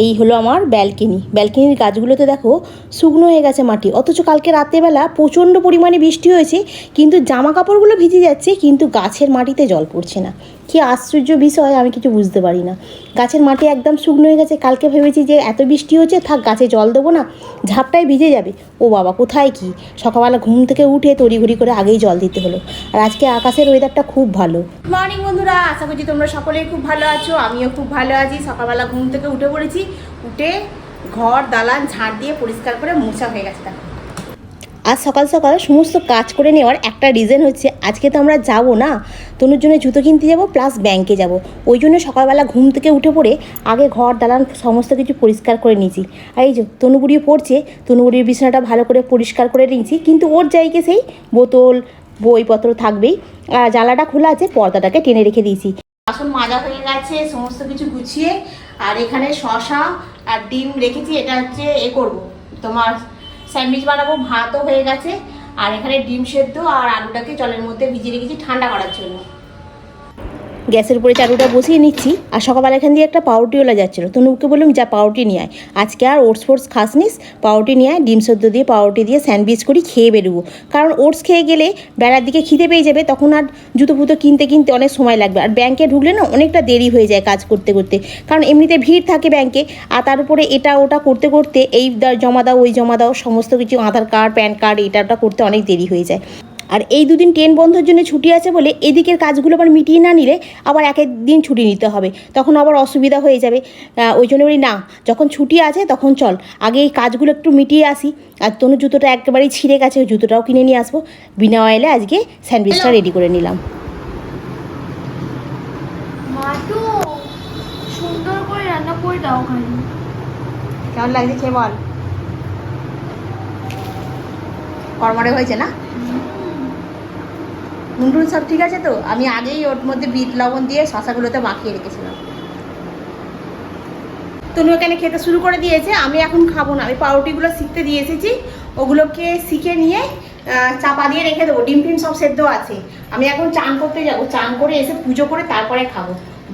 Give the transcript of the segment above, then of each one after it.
এই হলো আমার ব্যালকিনি। ব্যালকনির গাছগুলোতে দেখো শুকনো হয়ে গেছে মাটি। অথচ কালকে রাত্রেবেলা প্রচণ্ড পরিমাণে বৃষ্টি হয়েছে, কিন্তু জামা কাপড়গুলো ভিজে যাচ্ছে, কিন্তু গাছের মাটিতে জল পড়ছে না। কি আশ্চর্য বিষয়, আমি কিছু বুঝতে পারি না গাছের মাটি একদম শুকনো হয়ে গেছে, কালকে ভেবেছি যে এত বৃষ্টি হচ্ছে, থাক গাছে জল দেবো না, ঝাপটায় ভিজে যাবে। ও বাবা, কোথায় কি? সকালবেলা ঘুম থেকে উঠে তড়িঘড়ি করে আগেই জল দিতে হলো। আর আজকে আকাশের ওয়েদারটা খুব ভালো। মর্নিং বন্ধুরা, আশা করছি তোমরা সকলেই খুব ভালো আছো, আমিও খুব ভালো আছি। সকালবেলা ঘুম থেকে উঠে পড়েছি, উঠে ঘর, দালান, ঝাড় দিয়ে পরিষ্কার করে মোছা হয়ে গেছে, দেখো। আজ সকাল সকাল সমস্ত কাজ করে নেওয়ার একটা রিজন হচ্ছে, আজকে তো আমরা যাব না। তনুর জন্য জুতো কিনতে যাব প্লাস ব্যাংকে যাব। ওই জন্য সকালবেলা ঘুম থেকে উঠে পড়ে আগে ঘর, দালান সমস্ত কিছু পরিষ্কার করে নিয়েছি। আর এই যে তনুবুড়িও পড়ছে তনুবুড়ির বিছানাটা ভালো করে পরিষ্কার করে নিয়েছি, কিন্তু ওর জায়গায় সেই বোতল, বইপত্র থাকবেই। আর জ্বালাটা খোলা আছে, পর্দাটাকে টেনে রেখে দিয়েছি। বাসন মাজা হয়ে গেছে, সমস্ত কিছু গুছিয়ে, আর এখানে শশা আর ডিম রেখেছি, এটা হচ্ছে এ করব। তোমার স্যান্ডউইচ বানাবো, ভাতও হয়ে গেছে, আর এখানে ডিম সেদ্ধ আর আলুটাকে জলের মধ্যে ভিজিয়ে রেখেছি ঠান্ডা করার জন্য। গ্যাসের উপরে চাটুটা বসিয়ে নিচ্ছি। আর সকালবেলা এখান দিয়ে একটা পাউরুটিওলা যাচ্ছিল। তনুকে বললাম, যা পাউরুটি নিয়ে আয়। আজকে আর ওটস ফোটস খাস নিস পাউরুটি নিয়ে আয়, ডিম সদ্য দিয়ে পাউরুটি দিয়ে স্যান্ডউইচ করি, খেয়ে বেরোবো। কারণ ওটস খেয়ে গেলে বেলার দিকে খিদে পেয়ে যাবে, তখন আর জুতো ফুতো কিনতে কিনতে অনেক সময় লাগবে। আর ব্যাংকে ঢুকলে না অনেকটা দেরি হয়ে যায় কাজ করতে করতে। কারণ এমনিতে ভিড় থাকে ব্যাংকে, আর তার উপরে এটা ওটা করতে করতে এই জমা দাও, ওই জমা দাও, সমস্ত কিছু আধার কার্ড, প্যান কার্ড, এটা ওটা করতে অনেক দেরি হয়ে যায়। আর এই দুদিন ট্রেন বন্ধের জন্য ছুটি আছে বলে এদিকের কাজগুলো আবার মিটিয়ে না নিলে আবার এক দিন ছুটি নিতে হবে। তখন আবার অসুবিধা হয়ে যাবে। ওই জন্য বলি না যখন ছুটি আছে তখন চল। আগে এই কাজগুলো একটু মিটিয়ে আসি। আর তনু জুতোটা একেবারেই ছিঁড়ে গেছে ওই জুতোটাও কিনে নিয়ে আসব। বিনা অয়েলে আজকে স্যান্ডউইচটা রেডি করে নিলাম। সুন্দর করে রান্না করে দাও কেমন লাগছে খেয়ে বল? কড়মড়ে হয়েছে না? নুডুল সব ঠিক আছে তো? আমি আগেই ওর মধ্যে বিট, লবণ দিয়ে শশাগুলোতে মাখিয়ে রেখেছিলাম। তনু এখানে খেতে শুরু করে দিয়েছে, আমি এখন খাব না। আমি পাউরুটিগুলো শিখতে দিয়ে এসেছি, ওগুলোকে শিখে নিয়ে চাপা দিয়ে রেখে দেবো। ডিম ফিম সব সেদ্ধ আছে। আমি এখন চান করতে যাব। চান করে এসে পুজো করে তারপরে খাব।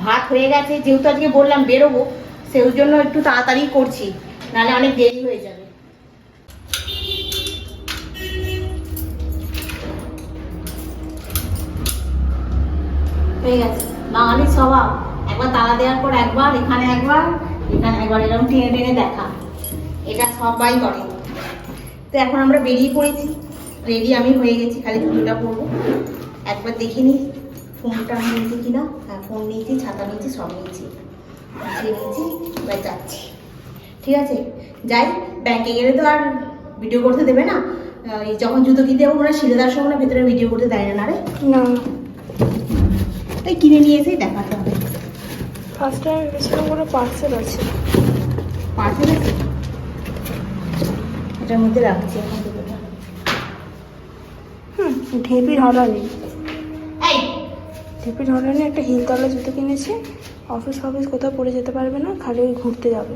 ভাত হয়ে গেছে, যেহেতু আজকে বললাম বেরোবো, সেই জন্য একটু তাড়াতাড়ি করছি। নাহলে অনেক দেরি হয়ে গেছে। বাঙালির স্বভাব একবার তালা দেওয়ার পর একবার, এখানে একবার এখানে একবার, এরকম টেনে টেনে দেখা। এটা সবাই করে। তো এখন আমরা বেরিয়ে পড়েছি। রেডি আমি হয়ে গেছি, খালি জুতোটা পরবো একবার দেখে নিই ফোনটা নিয়েছি কিনা। হ্যাঁ ফোন নিয়েছি, ছাতা নিয়েছি, সব নিয়েছি। গুছিয়ে নিয়েছি, এবার যাচ্ছি। ঠিক আছে? যাই, ব্যাংকে গেলে তো আর ভিডিও করতে দেবে না। যখন জুতো কিনতে যাব ওরা শিলেদার সঙ্গে ভেতরে ভিডিও করতে দেয় না রে? না। এই কিনে নিয়ে এসেই দেখাতে হবে। ফার্স্ট টাইম ভেবেছিলাম কোনো পার্সেল আছে। পার্সেল আছে? এটার মধ্যে রাখছি এখন দুটোটা হুম হলানি এই! ঢেপির হলানি একটা হিলতলা জুতো কিনেছি। অফিস অফিস কোথাও পরে যেতে পারবে না খালি ওই ঘুরতে যাবে।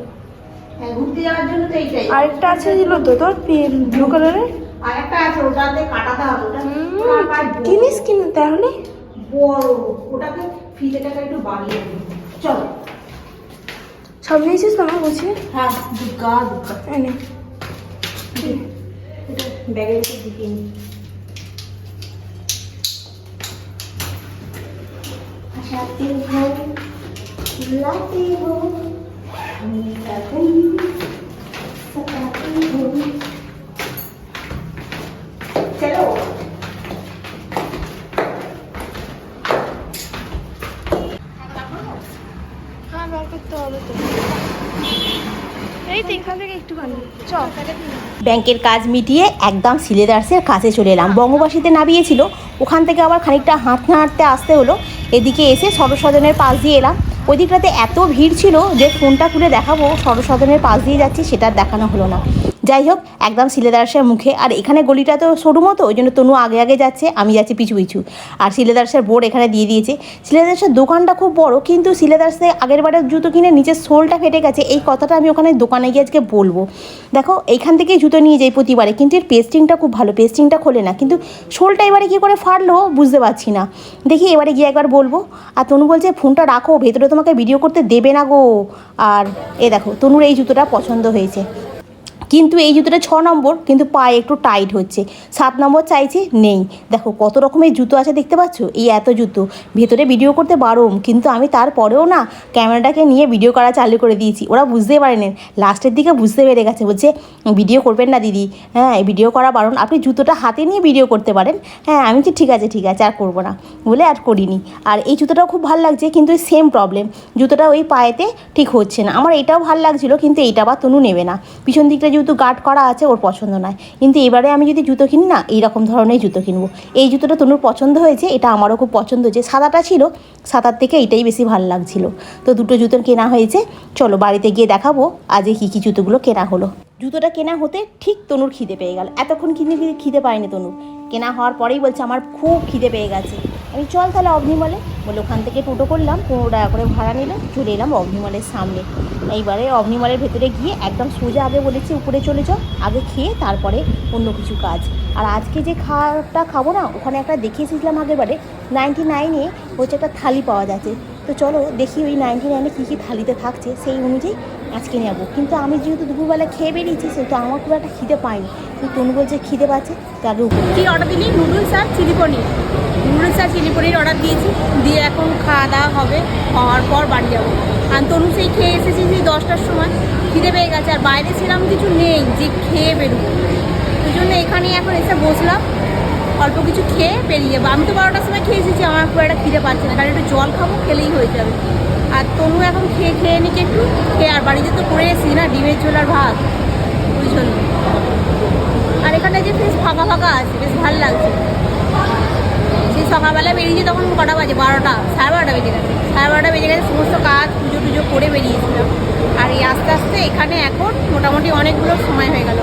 হ্যাঁ, ঘুরতে যাওয়ার জন্য তো এইটাই। আরেকটা আছে দিল তো তোর ব্লু কালারের আর আছে ওটাতে কাটাতে হবে ওটা ওটা আবার বড়। কিনিস কিনে তাহলে? বড় ওটাকে ফিতেটাকে একটু বাড়িয়ে দিই চলো। সব নিয়েছিস তোমার বলছি? হ্যাঁ দুগা দুগা এনে ব্যাগের ভিতরে দিকে নিই আচ্ছা, সাথে ভাই লাতে হো আমি তাকে সাথে হো ব্যাংকের কাজ মিটিয়ে একদম সিলেদার্সের কাছে চলে এলাম। বঙ্গবাসীতে নামিয়েছিল ওখান থেকে আবার খানিকটা হাঁটতে হাঁটতে আসতে হলো। এদিকে এসে সরস্বজনের পাশ দিয়ে এলাম। ওই দিকটাতে এত ভিড় ছিল যে ফোনটা খুলে দেখাবো। সরস্বজনের পাশ দিয়ে যাচ্ছি সেটা দেখানো হলো না। যাই হোক একদম সিলেদার্সের মুখে। আর এখানে গলিটা তো সরু মতো, ওই জন্য তনু আগে আগে যাচ্ছে, আমি যাচ্ছি পিছু পিছু। আর সিলেদার্সের বোর্ড এখানে দিয়ে দিয়েছে। সিলেদার্সের দোকানটা খুব বড়, কিন্তু সিলেদার্সে আগের বারের জুতো কিনে নিচের সোলটা ফেটে গেছে। এই কথাটা আমি ওখানে দোকানে গিয়ে আজকে বলব। দেখো, এইখান থেকেই জুতো নিয়ে যাই প্রতিবারে, কিন্তু এর পেস্টিংটা খুব ভালো পেস্টিংটা খোলে না। কিন্তু সোলটা এবারে কী করে ফাটলো, বুঝতে পারছি না। দেখি এবারে গিয়ে একবার বলব। আর তনু বলছে, ফোনটা রাখো, ভেতরে তোমাকে ভিডিও করতে দেবে না গো। আর এ দেখো, তনুর এই জুতোটা পছন্দ হয়েছে। কিন্তু এই জুতোটা ছ নম্বর, কিন্তু পায়ে একটু টাইট হচ্ছে। সাত নম্বর চাইছে নেই। দেখো, কত রকমের জুতো আছে দেখতে পাচ্ছ? এই এত জুতো। ভেতরে ভিডিও করতে বারণ, কিন্তু আমি তারপরেও না ক্যামেরাটাকে নিয়ে ভিডিও করা চালু করে দিয়েছি। ওরা বুঝতেই পারেনি। লাস্টের দিকে বুঝতে পেরে গেছে। বলছে, ভিডিও করবেন না, দিদি। হ্যাঁ ভিডিও করা বারণ। আপনি জুতোটা হাতে নিয়ে ভিডিও করতে পারেন। হ্যাঁ আমি ঠিক আছে ঠিক আছে, আর করব না। বলে আর করিনি। আর এই জুতোটাও খুব ভালো লাগছে, কিন্তু সেম প্রবলেম জুতোটা ওই পায়েতে ঠিক হচ্ছে না। আমার এটাও ভালো লাগছিল, কিন্তু এইটা আবার তনু নেবে না। পিছন দিকটা যেহেতু গার্ড করা আছে, ওর পছন্দ নয়। কিন্তু এবারে আমি যদি জুতো কিনি, না, এইরকম ধরনের জুতো কিনবো। এই জুতোটা তনুর পছন্দ হয়েছে, এটা আমারও খুব পছন্দ হয়েছে সাদাটা ছিল, সাদার থেকে এটাই বেশি ভালো লাগছিল। তো দুটো জুতো কেনা হয়েছে, চলো বাড়িতে গিয়ে দেখাবো, আজকে কী কী জুতোগুলো কেনা হলো। জুতোটা কেনা হতে ঠিক তনুর খিদে পেয়ে গেল। এতক্ষণ কিনে কিনে খিদে পায়নি তনুর। কেনা হওয়ার পরেই বলছে, আমার খুব খিদে পেয়ে গেছে। আমি চল তাহলে অগ্নিমলে বলে ওখান থেকে টোটো করলাম, পনেরো টাকা করে ভাড়া নিল, চলে এলাম অগ্নিমলের সামনে। এইবারে অগ্নিমলের ভেতরে গিয়ে একদম সোজা আগে বলেছি, উপরে চলে যাও, আগে খেয়ে তারপরে অন্য কিছু কাজ। আর আজকে যে খাওয়াটা খাব না, ওখানে একটা দেখিয়েছিলাম এসেছিলাম আগের বারে নাইনটি নাইনে হচ্ছে একটা থালি পাওয়া যাচ্ছে। তো চলো দেখি ওই নাইনটি নাইনে কী কী থালিতে থাকছে, সেই অনুযায়ী আজকে নেব। কিন্তু আমি যেহেতু দুপুরবেলা খেয়ে বেরিয়েছি, সেহেতু আমার খুব একটা খিদে পাইনি। কিন্তু তনু বলছে খিদে পাচ্ছে তাকে উপরে। কি অর্ডার দিলি? নুডলস আর চিলি পনির নুডলস আর চিলি পনির অর্ডার দিয়েছি। দিয়ে এখন খাওয়া দাওয়া হবে হওয়ার পর বাড়ি যাব। আর তনু সেই খেয়ে এসেছি সেই দশটার সময়। খিদে পেয়ে গেছে, আর বাইরে ছিলাম কিছু নেই যে খেয়ে বেরোবো। ওই জন্য এখানে এখন এসে বসলাম। অল্প কিছু খেয়ে বেরিয়ে যাব। আমি তো বারোটার সময় খেয়ে এসেছি, আমার খুব একটা খিদে পাচ্ছে না। কারণ একটু জল খাব, খেলেই হয়ে যাবে। আর তনু এখন খেয়ে খেয়ে নিকে একটু। খেয়ে আর বাড়িতে তো করে এসেছি না, ডিমের ঝোল আর ভাত। ওই জন্য। আর এখানে যে বেশ ফাঁকা ফাঁকা আছে, বেশ ভালো লাগছে। সেই সকালবেলা বেরিয়েছি তখন কটা বাজে? বারোটা, সাড়ে বারোটা বেজে গেছে। সাড়ে বারোটা বেজে গেছে, সমস্ত কাজ, পুজো টুজো করে বেরিয়েছিলাম। আর এই আস্তে আস্তে এখানে এখন মোটামুটি অনেকগুলো সময় হয়ে গেল।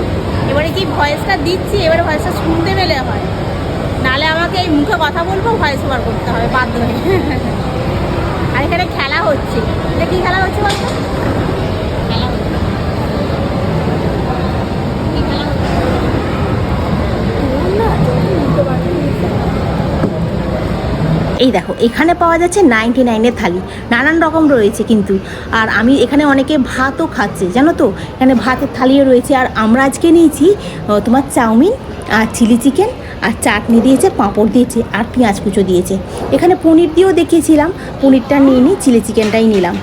এবারে কি ভয়েসটা দিচ্ছি? এবারে ভয়েসটা শুনতে পেলে হয়। নালে আমাকে এই মুখে কথা বলব, ভয়েস ওভার করতে হবে, বাধ্য হয়ে। এখানে খেলা হচ্ছে। কি খেলা হচ্ছে বলতো? এই দেখো, এখানে পাওয়া যাচ্ছে নাইনটি নাইনের থালি। নানান রকম রয়েছে কিন্তু। আর আমি এখানে অনেকে ভাতও খাচ্ছে, জানো তো? এখানে ভাতের থালিও রয়েছে। আর আমরা আজকে নিয়েছি তোমার চাউমিন আর চিলি চিকেন আর চাটনি দিয়েছে পাঁপড় দিয়েছে আর পেঁয়াজ কুচো দিয়েছে। এখানে পনির দিয়েও দেখিয়েছিলাম পনিরটা নিয়ে নিই চিলি চিকেনটাই নিলাম।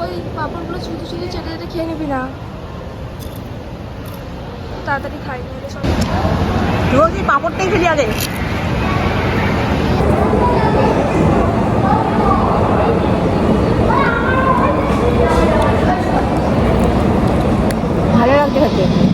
ওই পাঁপড়গুলো চেটে চেটে খেয়ে নিবি না। তাড়াতাড়ি খাই সব রোজ এই পাঁপড়টাই খেলি আগে। ভালো লাগছে খেতে।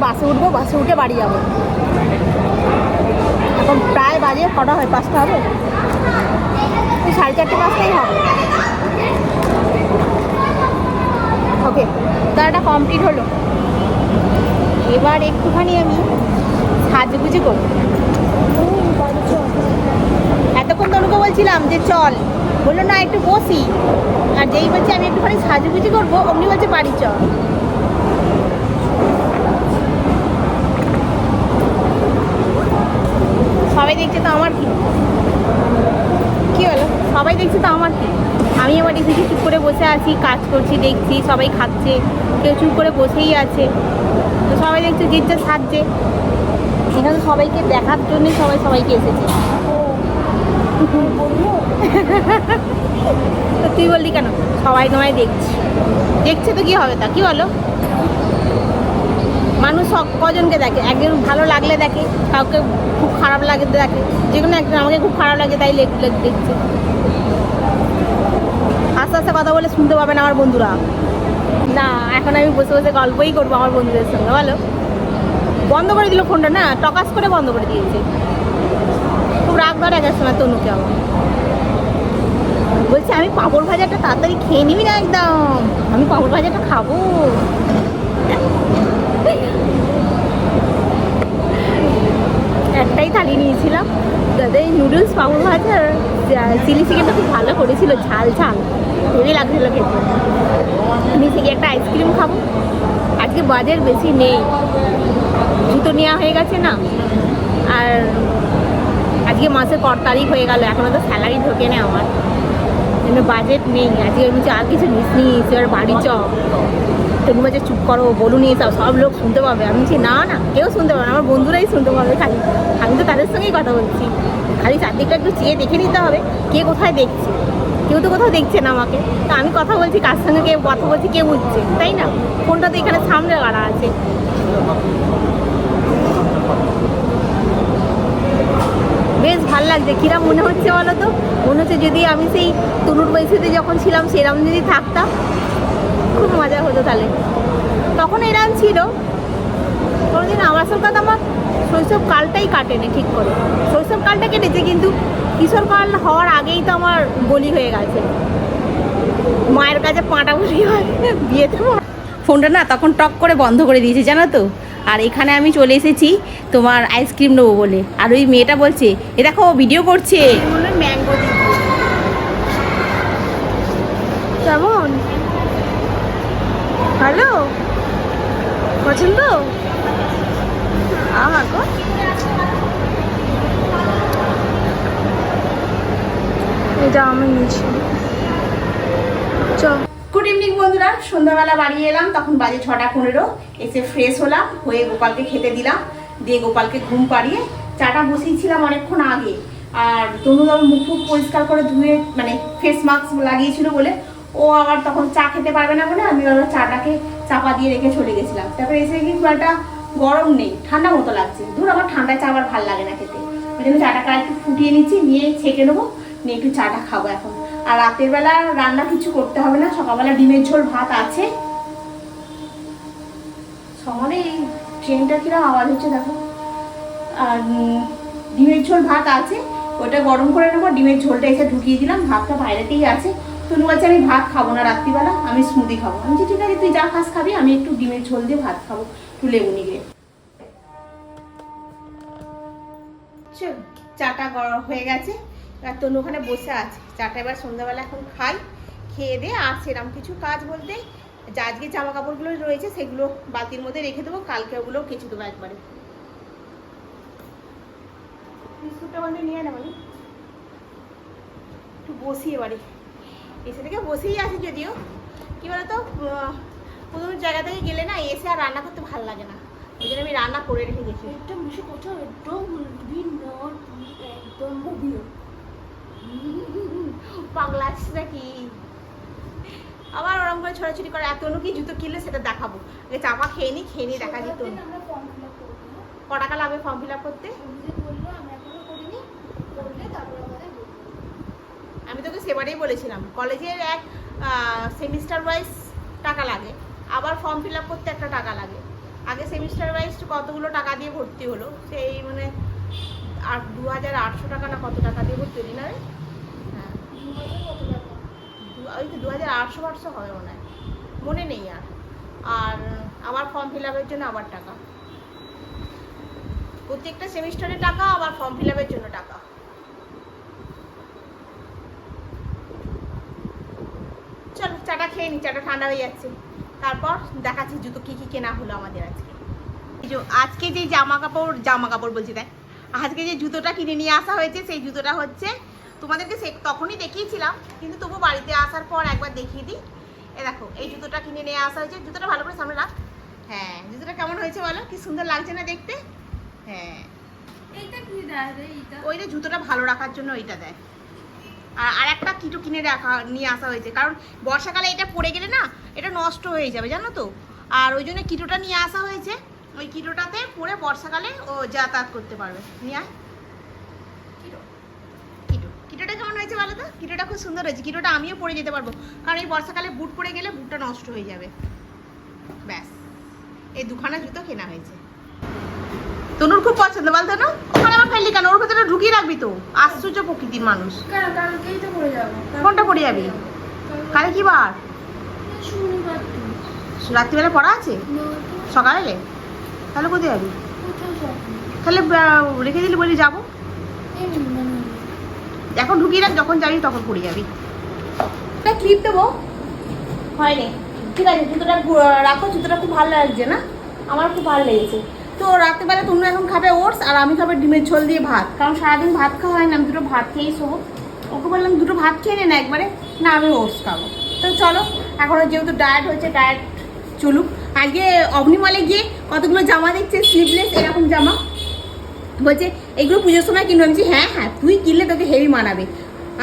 বাসে উঠবো, বাসে উঠে বাড়ি যাব। এখন প্রায় বাজে কটা হয়, পাঁচটা হবে? ওই সাড়ে চারটে পাঁচটাই হবে। ওকে তারটা কমপ্লিট হলো। এবার একটুখানি আমি সাজগুজি করব। এতক্ষণ তনুকে বলছিলাম যে, চল। বলল, না, একটু বসি। আর যেই বলছে, আমি একটুখানি সাজুগুজি করব, অমনি বলছে, বাড়ি চল। সবাই দেখছে তো আমার কি? কি হলো? সবাই দেখছে তো আমার কি? আমি আবার এসেছি, চুপ করে বসে আছি, কাজ করছি, দেখছি, সবাই খাচ্ছে, কেউ চুপ করে বসেই আছে। তো সবাই দেখছে যে যা সাজছে এখানে সবাইকে দেখার জন্যই সবাই সবাইকে এসেছে। তো তুই বললি কেন? সবাই তোমায় দেখছি। দেখছে তো কি হবে তা? কি বলো? মানুষ সব কজনকে দেখে। একজন ভালো লাগলে দেখে, কাউকে খুব খারাপ লাগে দেখে। যে কোনো একজন আমাকে খুব খারাপ লাগে, তাই লেখ লেখ দেখছে। আস্তে আস্তে কথা বলে শুনতে পাবে না আমার বন্ধুরা। না, এখন আমি বসে বসে গল্পই করব আমার বন্ধুদের সঙ্গে, বলো। বন্ধ করে দিল ফোনটা, না, টকাস করে বন্ধ করে দিয়েছে। খুব রাগ ধরে গেছে না তনুকে আমার বলছে, আমি পাঁপড় ভাজাটা তাড়াতাড়ি খেয়ে নিবি না একদম। আমি পাঁপড় ভাজাটা খাব একটাই থালি নিয়েছিলাম। এই নুডলস পাঁপড় ভাজা চিলি চিকেনটা খুব ভালো করেছিল, ঝাল ঝাল। হেভি লাগছিল খেতে। নিচে গিয়ে একটা আইসক্রিম খাব। আজকে বাজার বেশি নেই। জুতো নেওয়া হয়ে গেছে না। আর আজকে মাসের পর তারিখ হয়ে গেল, এখনও তো স্যালারি ঢোকে না আমার। বাজেট নেই। আজকে আমি আর কিছু নিস নিস এবার বাড়ি চ তনু বলছে চুপ করো, বলুন, সব সব লোক শুনতে পাবে। আমি বলছি, না না, কেউ শুনতে পাবে না, আমার বন্ধুরাই শুনতে পাবে খালি। আমি তো তাদের সঙ্গেই কথা বলছি। খালি চারদিকটা একটু চেয়ে দেখে নিতে হবে, কে কোথায় দেখছে। কেউ তো কোথাও দেখছে না আমাকে। তা আমি কথা বলছি, কার সঙ্গে কে, কথা বলছি, কে বুঝছে তাই না? ফোনটা তো এখানে সামনে গাড়া আছে। বেশ ভালো লাগছে। কিরা মনে হচ্ছে বলো তো? মনে হচ্ছে যদি আমি সেই তনুর বয়সেতে যখন ছিলাম সেরকম যদি থাকতাম। খুব মজা হতো তাহলে। তখন এরম ছিল। কোনোদিন আমার সঙ্গে তো আমার শৈশব কালটাই কাটেনি ঠিক করে। শৈশব কালটা কেটেছে কিন্তু কিশোর কাল হওয়ার আগেই তো আমার বলি হয়ে গেছে। মায়ের কাছে পাঁটা বলি হয় বিয়েতে ফোনটা না তখন টক করে বন্ধ করে দিয়েছে, জানো তো? আর এখানে আমি চলে এসেছি তোমার আইসক্রিম নেব বলে। আর ওই মেয়েটা বলছে, এ দেখো ভিডিও করছে ম্যাঙ্গো কেমন ভালো? পছন্দ? আমার গো। এটা আমি নিচ্ছি চ গুড ইভিনিং বন্ধুরা। সন্ধ্যাবেলা বাড়ি এলাম, তখন বাজে ছটা পনেরো। এসে ফ্রেশ হলাম, হয়ে গোপালকে খেতে দিলাম। দিয়ে গোপালকে ঘুম পাড়িয়ে চাটা বসিয়েছিলাম অনেকক্ষণ আগে। আর তনু আমার মুখ ফুক পরিষ্কার করে ধুয়ে মানে ফেস মাস্ক লাগিয়েছিল বলে ও আবার তখন চা খেতে পারবে না বলে আমি আবার চাটাকে চাপা দিয়ে রেখে চলে গেছিলাম। তারপরে এসে কি খুব একটা গরম নেই, ঠান্ডা মতো লাগছে। ধর, আমার ঠান্ডা চা আবার ভালো লাগে না খেতে। ওই জন্য চাটাকে একটু ফুটিয়ে নিচ্ছি, নিয়ে ছেঁকে নেব, নিয়ে একটু চাটা খাব এখন। আর রাতের বেলা রান্না কিছু করতে হবে না, সকালবেলা ডিমের ঝোল, ভাত আছে। সকালে এই ট্রেনটা কিরম আওয়াজ হচ্ছে দেখো। আর ডিমের ঝোল, ভাত আছে, ওটা গরম করে নেব, ডিমের ঝোলটা এসে ঢুকিয়ে দিলাম, ভাতটা বাইরেতেই আছে। তুমি বলছে আমি ভাত খাব না রাত্রিবেলা আমি স্মুদি খাব। আমি বলছি, ঠিক আছে তুই যা খাস খাবি আমি একটু ডিমের ঝোল দিয়ে ভাত খাব একটু লেবু নিয়ে চাটা গরম হয়ে গেছে। এবার তনু ওখানে বসে আছে। চাটা এবার সন্ধ্যাবেলা এখন খাই খেয়ে দিয়ে আর সেরকম কিছু কাজ বলতে যা আজকে জামা কাপড়গুলো রয়েছে সেগুলো বালতির মধ্যে রেখে দেবো কালকে ওগুলো কেচে দেবো একবারে। বিস্কুটটা মানে নিয়ে নেব একটু বসি এবারে। এসে থেকে বসেই আছি যদিও। কি বলতো কোনো জায়গা থেকে গেলে না এসে আর রান্না করতে ভালো লাগে না। ওই জন্য আমি রান্না করে রেখে গেছি। একদম বেশি কোথাও একদম একদম পাগলা আছিস নাকি? আবার ওরকম করে ছোড়াছুটি করে এত কি জুতো কিনলে সেটা দেখাবো। আগে চাপা খেয়ে নি খেয়ে নি দেখা যেত। আমরা ক টাকা লাগবে ফর্ম ফিল আপ করতে? বলল আমি এখনও করিনি। করলে তারপর। আমি তোকে সেবারেই বলেছিলাম, কলেজের এক সেমিস্টার ওয়াইজ টাকা লাগে, আবার ফর্ম ফিল আপ করতে একটা টাকা লাগে। আগে সেমিস্টার ওয়াইজ কতগুলো টাকা দিয়ে ভর্তি হলো? সেই মানে আট দু হাজার আটশো টাকা না কত টাকা দিয়ে ভর্তি হলি না রে হ্যাঁ। ওই তো দু হাজার আটশো আটশো হবে মনে হয়। মনে নেই আর। আর আবার ফর্ম ফিল আপের জন্য আবার টাকা। প্রত্যেকটা সেমিস্টারে টাকা, আবার ফর্ম ফিল আপের জন্য টাকা। চলো চাটা খেয়ে নি চাটা ঠান্ডা হয়ে যাচ্ছে। তারপর দেখাচ্ছি জুতো কি কি কেনা হলো আমাদের আজকে। আজকে যে জামা কাপড় জামা কাপড় বলছি তাই আজকে যে জুতোটা কিনে নিয়ে আসা হয়েছে সেই জুতোটা হচ্ছে তোমাদেরকে সে তখনই দেখিয়েছিলাম কিন্তু তবু বাড়িতে আসার পর একবার দেখিয়ে দিই। এ দেখো এই জুতোটা কিনে নিয়ে আসা হয়েছে। জুতোটা ভালো করে সামনে রাখ। হ্যাঁ জুতোটা কেমন হয়েছে বলো? কি সুন্দর লাগছে না দেখতে? হ্যাঁ। এইটা কি দেয় এইটা? ওই যে জুতোটা ভালো রাখার জন্য ওইটা দেয়। আর আর একটা কিটো কিনে রাখা নিয়ে আসা হয়েছে। কারণ বর্ষাকালে এটা পড়ে গেলে না এটা নষ্ট হয়ে যাবে জানো তো? আর ওই জন্য কিটোটা নিয়ে আসা হয়েছে। ওই কিটোটাতে পরে বর্ষাকালে ও যাতায়াত করতে পারবে। নিয়ে আয়। কিটো। কিটো। কিটোটা কেমন হয়েছে বলো তো? কিটোটা খুব সুন্দর হয়েছে। কিটোটা আমিও পরে যেতে পারব। কারণ এই বর্ষাকালে বুট পরে গেলে বুটটা নষ্ট হয়ে যাবে। ব্যাস। এই দুখানা জুতো কেনা হয়েছে। তনুর খুব পছন্দ বল তনু ওখানে আমার ফেললি কেন? ওর ভেতরে ঢুকিয়ে রাখবি তো। আশ্চর্য প্রকৃতির মানুষ। কোনটা পরে যাবি? কালে কি বার? রাত্রিবেলা পড়া আছে? সকালে? তাহলে কোথায় যাবি? তাহলে রেখে দিলি বলি যাব। এখন ঢুকিয়ে রাখ যখন যাবি তখন পড়ে যাবি। ক্লিপ দেবো। হয়নি। ঠিক আছে জুতোটা রাখো জুতোটা খুব ভালো লাগছে না? আমার খুব ভালো লেগেছে। তো রাত্রেবেলা তুমি এখন খাবে ওটস আর আমি খাবে ডিমের ঝোল দিয়ে ভাত। কারণ সারাদিন ভাত খাওয়া হয় না, আমি দুটো ভাত খেয়েই শোবো। ওকে বললাম, দুটো ভাত খেয়ে নে না একবারে। না, আমি ওটস খাব। তো চলো, এখন যেহেতু ডায়েট হয়েছে ডায়েট চলুক। আগে অগ্নিমলে গিয়ে কতগুলো জামা দেখছে স্লিভলেস এরকম জামা। বলছে, এগুলো পুজোর সময় কিনবো। আমি হ্যাঁ হ্যাঁ তুই কিনলে তোকে হেভি মানাবে।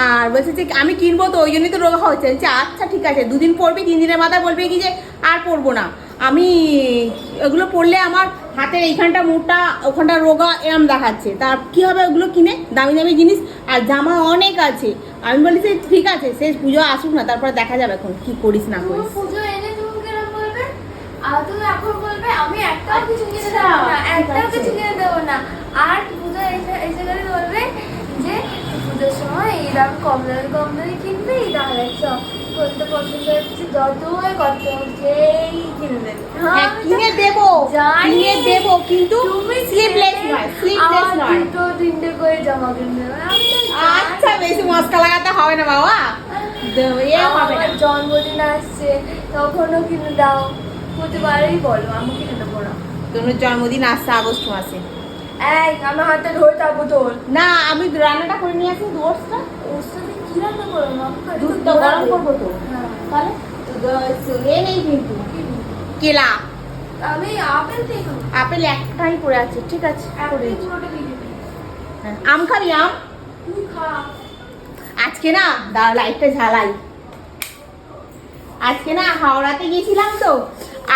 আর বলছে যে, আমি কিনবো তো, ওই জন্যই তো রোগা হচ্ছে। বলছে আচ্ছা ঠিক আছে, দুদিন পরবি তিন দিনের মাথায় বলবে কি যে, আর পরবো না। আমি ওগুলো পরলে আমার হাতের এইখানটা মোটা ওখানটা রোগা এরম দেখাচ্ছে। তা কি হবে ওগুলো কিনে? দামি দামি জিনিস? আর জামা অনেক আছে। আমি বলি যে ঠিক আছে শেষ পুজো আসুক না তারপরে দেখা যাবে এখন কি করিস না করিস। পুজো এনে তুমি কিরম বলবে? আর তুমি এখন বলবে আমি একটাও কিছু কিনে আচ্ছা, দেবো না একটাও কিছু কিনে দেবো না। আর পুজো এসে এসে গেলে বলবে যে পুজোর সময় এই দাম কম দামে কম দামে কিনবে এই দাম পছন্দ হচ্ছে যত কত যেই কিনে দেবে হ্যাঁ কিনে দেবো কিনে দেবো কিন্তু তুমি স্লিভলেস নয় স্লিভলেস আর নয়। দুটো তিনটে করে জামা কিনে আচ্ছা বেশি মস্কা লাগাতে হবে না বাবা। জন্মদিন আসছে তখনও কিনে দাও। প্রতিবারই বলো আমি কিনে দেবো না। তোর জন্মদিন আসছে আগস্ট মাসে। এই আমার হাতে ধরে থাকব তোর। না আমি রান্নাটা করে নিয়ে আসি দোষটা রান্না করব মামা দুধ গরম করব তো। হ্যাঁ। তাহলে? এ নেই কিন্তু। কেলা? আমি আপেল আপেল একটাই পড়ে আছে ঠিক আছে হ্যাঁ, আম খাবি আম? আজকে না দাঁড়া লাইটটা ঝালাই আজকে না হাওড়াতে গিয়েছিলাম তো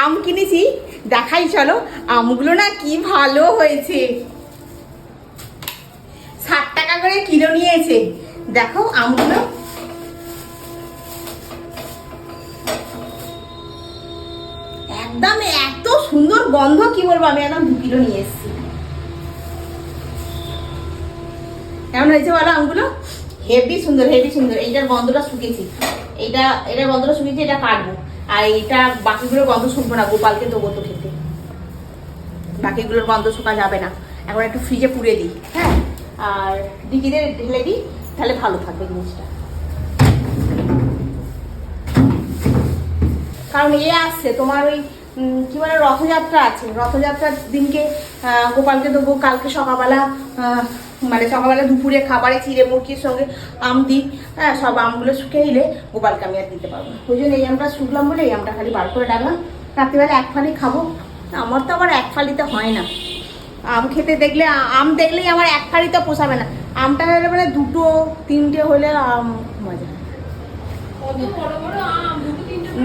আম কিনেছি। দেখাই চলো আমগুলো না কি ভালো হয়েছে। ষাট টাকা করে কিলো নিয়েছে। দেখো আমগুলো। একদম এত সুন্দর গন্ধ, কি বলব, আমি একদম দু কিলো নিয়ে এসেছি। কেমন হয়েছে বলো আমগুলো? হেভি সুন্দর হেভি সুন্দর। এইটার গন্ধটা শুকিয়েছি এইটা এটার গন্ধটা শুকিয়েছি এটা কাটবো। আর এইটা বাকিগুলোর গন্ধ শুকবো না, গোপালকে দেবো তো খেতে। বাকিগুলোর গন্ধ শুকা যাবে না। এখন একটু ফ্রিজে পুড়ে দিই হ্যাঁ? আর ডিকিতে ঢেলে দিই। তাহলে ভালো থাকবে জিনিসটা। কারণ এ আসছে তোমার ওই কি বলে, রথযাত্রা আছে। রথযাত্রার দিনকে গোপালকে দেবো, কালকে সকালবেলা মানে সকালবেলা দুপুরে খাবারে চিড়ে মুরগির সঙ্গে আম দিই। হ্যাঁ সব আমগুলো শুকিয়ে এলে গোপালকে আমি আর দিতে পারব ওই জন্য এই আমটা শুকলাম বলে এই আমটা খালি বার করে রাখলাম। রাত্রিবেলা এক ফালি খাব। আমার তো আবার এক ফালিতে হয় না। আম খেতে দেখলে, আম দেখলেই আমার এক ফালিতে পোষাবে না। আমটা হলে মানে দুটো, তিনটে হলে আম মজা।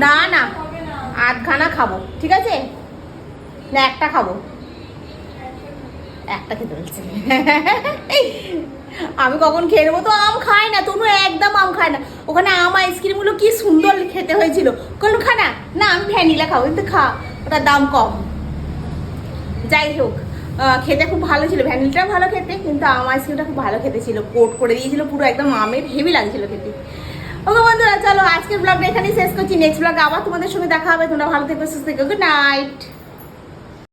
না না, আধখানা খাব, ঠিক আছে? না, একটা খাব। একটা খেতে বলছে। আমি কখন খেয়ে নেব? তো আম খায় না, তনু একদম আম খায় না। ওখানে আম আইসক্রিমগুলো কি সুন্দর খেতে হয়েছিল। কোনো খা না, আমি ভ্যানিলা খাব, কিন্তু খা, ওটার দাম কম। যাই হোক। খেতে খুব ভালো ছিল। ভ্যানিলটা ভালো খেতে, কিন্তু আম আইসক্রিমটা খুব ভালো খেতে ছিল। কোট করে দিয়েছিল, পুরো একদম আমের হেভি লাগছিল খেতে। ওকে বন্ধুরা, চলো আজকের ব্লগটা এখানেই শেষ করছি। নেক্সট ব্লগে আবার তোমাদের সঙ্গে দেখা হবে। তোমরা ভালো থেকো, সুস্থ থেকো। Good night